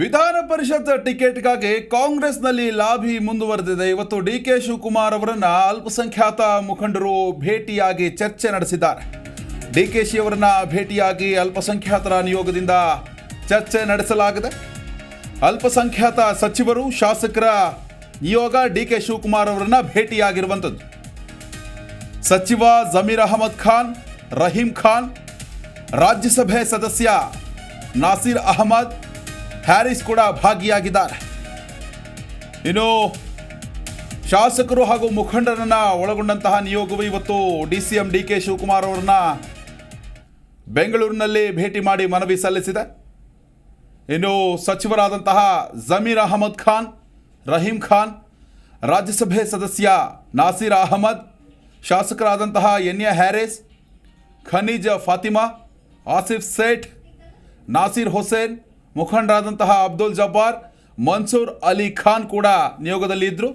ವಿಧಾನ ಪರಿಷತ್ ಟಿಕೆಟ್ಗಾಗಿ ಕಾಂಗ್ರೆಸ್ನಲ್ಲಿ ಲಾಬಿ ಮುಂದುವರೆದಿದೆ. ಇವತ್ತು ಡಿ ಕೆ ಶಿವಕುಮಾರ್ ಅವರನ್ನ ಅಲ್ಪಸಂಖ್ಯಾತ ಮುಖಂಡರು ಭೇಟಿಯಾಗಿ ಚರ್ಚೆ ನಡೆಸಿದ್ದಾರೆ. ಡಿ ಕೆ ಶಿ ಅವರನ್ನ ಭೇಟಿಯಾಗಿ ಅಲ್ಪಸಂಖ್ಯಾತರ ನಿಯೋಗದಿಂದ ಚರ್ಚೆ ನಡೆಸಲಾಗಿದೆ. ಅಲ್ಪಸಂಖ್ಯಾತ ಸಚಿವರು, ಶಾಸಕರ ನಿಯೋಗ ಡಿ ಕೆ ಶಿವಕುಮಾರ್ ಅವರನ್ನ ಭೇಟಿಯಾಗಿರುವಂಥದ್ದು. ಸಚಿವ ಜಮೀರ್ ಅಹಮದ್ ಖಾನ್, ರಹೀಂ ಖಾನ್, ರಾಜ್ಯಸಭೆ ಸದಸ್ಯ ನಾಸೀರ್ ಅಹಮದ್ ಹ್ಯಾರಿಸ್ ಕೂಡ ಭಾಗಿಯಾಗಿದ್ದಾರೆ. ಇನ್ನು ಶಾಸಕರು ಹಾಗೂ ಮುಖಂಡರನ್ನ ಒಳಗೊಂಡಂತಹ ನಿಯೋಗವು ಇವತ್ತು D C M D K Shivakumar ಅವರನ್ನ ಬೆಂಗಳೂರಿನಲ್ಲಿ ಭೇಟಿ ಮಾಡಿ ಮನವಿ ಸಲ್ಲಿಸಿದೆ. ಇನ್ನು ಸಚಿವರಾದಂತಹ ಜಮೀರ್ ಅಹಮದ್ ಖಾನ್, ರಹೀಂ ಖಾನ್, ರಾಜ್ಯಸಭೆ ಸದಸ್ಯ ನಾಸೀರ್ ಅಹಮದ್, ಶಾಸಕರಾದಂತಹ ಎನ್ ಎ ಹ್ಯಾರಿಸ್, ಖನಿಜ ಫಾತಿಮಾ, ಆಸಿಫ್ ಸೇಠ್, ನಾಸೀರ್ ಹುಸೇನ್ ಮುಖಂಡರಾದಂತಹ ಅಬ್ದುಲ್ ಜಬ್ಬಾರ್, ಮನ್ಸೂರ್ ಅಲಿ ಖಾನ್ ಕೂಡ ನಿಯೋಗದಲ್ಲಿ ಇದ್ದರು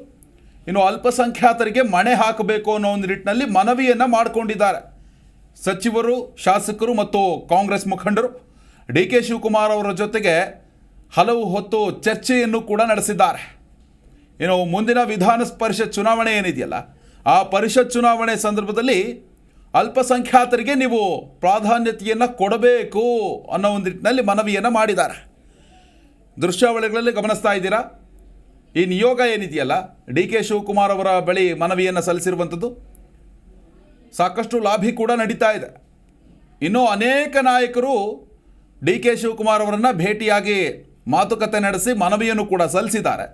ಇನ್ನು ಅಲ್ಪಸಂಖ್ಯಾತರಿಗೆ ಮಣೆ ಹಾಕಬೇಕು ಅನ್ನೋ ಒಂದು ನಿಟ್ಟಿನಲ್ಲಿ ಮನವಿಯನ್ನು ಮಾಡಿಕೊಂಡಿದ್ದಾರೆ. ಸಚಿವರು, ಶಾಸಕರು ಮತ್ತು ಕಾಂಗ್ರೆಸ್ ಮುಖಂಡರು ಡಿ ಕೆ ಶಿವಕುಮಾರ್ ಅವರ ಜೊತೆಗೆ ಹಲವು ಹೊತ್ತು ಚರ್ಚೆಯನ್ನು ಕೂಡ ನಡೆಸಿದ್ದಾರೆ. ಇನ್ನು ಮುಂದಿನ ವಿಧಾನ ಪರಿಷತ್ ಚುನಾವಣೆ ಏನಿದೆಯಲ್ಲ, ಆ ಪರಿಷತ್ ಚುನಾವಣೆ ಸಂದರ್ಭದಲ್ಲಿ ಅಲ್ಪಸಂಖ್ಯಾತರಿಗೆ ನೀವು ಪ್ರಾಧಾನ್ಯತೆಯನ್ನು ಕೊಡಬೇಕು ಅನ್ನೋ ಒಂದು ನಿಟ್ಟಿನಲ್ಲಿ ಮನವಿಯನ್ನು ಮಾಡಿದ್ದಾರೆ. ದೃಶ್ಯಾವಳಿಗಳಲ್ಲಿ ಗಮನಿಸ್ತಾ ಇದ್ದೀರಾ? ಈ ನಿಯೋಗ ಏನಿದೆಯಲ್ಲ, ಡಿ ಕೆ ಶಿವಕುಮಾರ್ ಅವರ ಬಳಿ ಮನವಿಯನ್ನು ಸಲ್ಲಿಸಿರುವಂಥದ್ದು? ಸಾಕಷ್ಟು ಲಾಭಿ ಕೂಡ ನಡೀತಾ ಇದೆ. ಇನ್ನೂ ಅನೇಕ ನಾಯಕರು ಡಿ ಕೆ ಶಿವಕುಮಾರ್ ಅವರನ್ನು ಭೇಟಿಯಾಗಿ ಮಾತುಕತೆ ನಡೆಸಿ ಮನವಿಯನ್ನು ಕೂಡ ಸಲ್ಲಿಸಿದ್ದಾರೆ.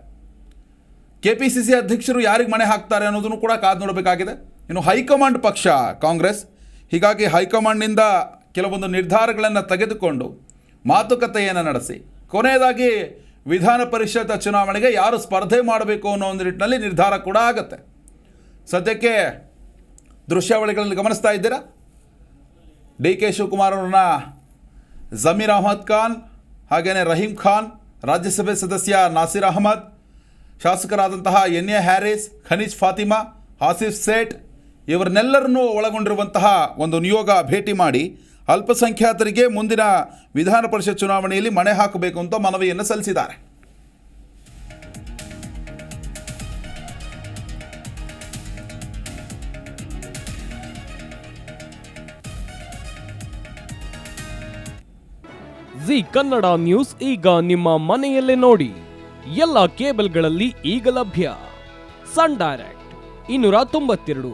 ಕೆ ಪಿ ಸಿ ಸಿ ಅಧ್ಯಕ್ಷರು ಯಾರಿಗೆ ಮಣೆ ಹಾಕ್ತಾರೆ ಅನ್ನೋದನ್ನು ಕೂಡ ಕಾದು ನೋಡಬೇಕಾಗಿದೆ. ಇನ್ನು ಹೈಕಮಾಂಡ್ ಪಕ್ಷ, ಕಾಂಗ್ರೆಸ್, ಹೀಗಾಗಿ ಹೈಕಮಾಂಡ್ನಿಂದ ಕೆಲವೊಂದು ನಿರ್ಧಾರಗಳನ್ನು ತೆಗೆದುಕೊಂಡು ಮಾತುಕತೆಯನ್ನು ನಡೆಸಿ. ಕೊನೆಯದಾಗಿ ವಿಧಾನ ಪರಿಷತ್ ಚುನಾವಣೆಗೆ ಯಾರು ಸ್ಪರ್ಧೆ ಮಾಡಬೇಕು ಅನ್ನೋ ಒಂದು ನಿಟ್ಟಿನಲ್ಲಿ ನಿರ್ಧಾರ ಕೂಡ ಆಗುತ್ತೆ. ಸದ್ಯಕ್ಕೆ ದೃಶ್ಯಾವಳಿಗಳಲ್ಲಿ ಗಮನಿಸ್ತಾ ಇದ್ದೀರಾ? ಡಿ ಕೆ ಶಿವಕುಮಾರ್ ಅವ್ರನ್ನ ಜಮೀರ್ ಅಹಮದ್ ಖಾನ್ ಹಾಗೆಯೇ ರಹೀಂ ಖಾನ್, ರಾಜ್ಯಸಭೆ ಸದಸ್ಯ ನಾಸೀರ್ ಅಹಮದ್, ಶಾಸಕರಾದಂತಹ ಎನ್ ಎ ಹ್ಯಾರಿಸ್, ಖನಿಜ್ ಫಾತಿಮಾ ಆಸಿಫ್ ಸೇಠ್ ಇವರನ್ನೆಲ್ಲರನ್ನೂ ಒಳಗೊಂಡಿರುವಂತಹ ಒಂದು ನಿಯೋಗ ಭೇಟಿ ಮಾಡಿ ಅಲ್ಪಸಂಖ್ಯಾತರಿಗೆ ಮುಂದಿನ ವಿಧಾನ ಪರಿಷತ್ ಚುನಾವಣೆಯಲ್ಲಿ ಮಣೆ ಹಾಕಬೇಕು ಅಂತ ಮನವಿಯನ್ನು ಸಲ್ಲಿಸಿದ್ದಾರೆ. ಜಿ ಕನ್ನಡ ನ್ಯೂಸ್ ಈಗ ನಿಮ್ಮ ಮನೆಯಲ್ಲೇ ನೋಡಿ. ಎಲ್ಲ ಕೇಬಲ್ಗಳಲ್ಲಿ ಈಗ ಲಭ್ಯ. ಸನ್ ಡೈರೆಕ್ಟ್, ಇನ್ನೂರ ತೊಂಬತ್ತೆರಡು.